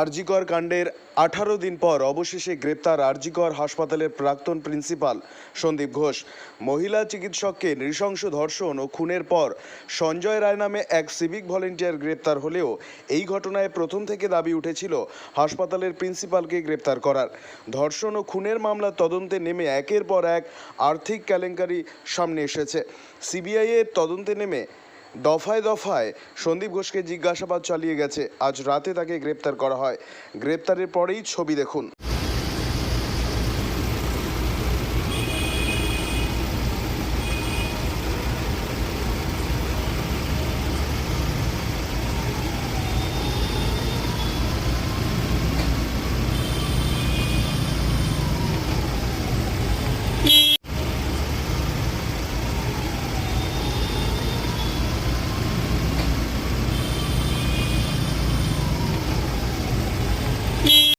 আরজিকর কাণ্ডের আঠারো দিন পর অবশেষে গ্রেপ্তার আরজিকর হাসপাতালের প্রাক্তন প্রিন্সিপাল সন্দীপ ঘোষ। মহিলা চিকিৎসককে নৃশংস ধর্ষণ ও খুনের পর সঞ্জয় রায় নামে এক সিভিক ভলেন্টিয়ার গ্রেপ্তার হলেও এই ঘটনায় প্রথম থেকে দাবি উঠেছিল হাসপাতালের প্রিন্সিপালকে গ্রেপ্তার করার। ধর্ষণ ও খুনের মামলার তদন্তে নেমে একের পর এক আর্থিক কেলেঙ্কারি সামনে এসেছে। সিবিআইয়ের তদন্তে নেমে দফায় দফায় সন্দীপ ঘোষকে জিজ্ঞাসাবাদ চালিয়ে গেছে। আজ রাতে তাকে গ্রেপ্তার করা হয়। গ্রেপ্তারের পরেই ছবি দেখুন।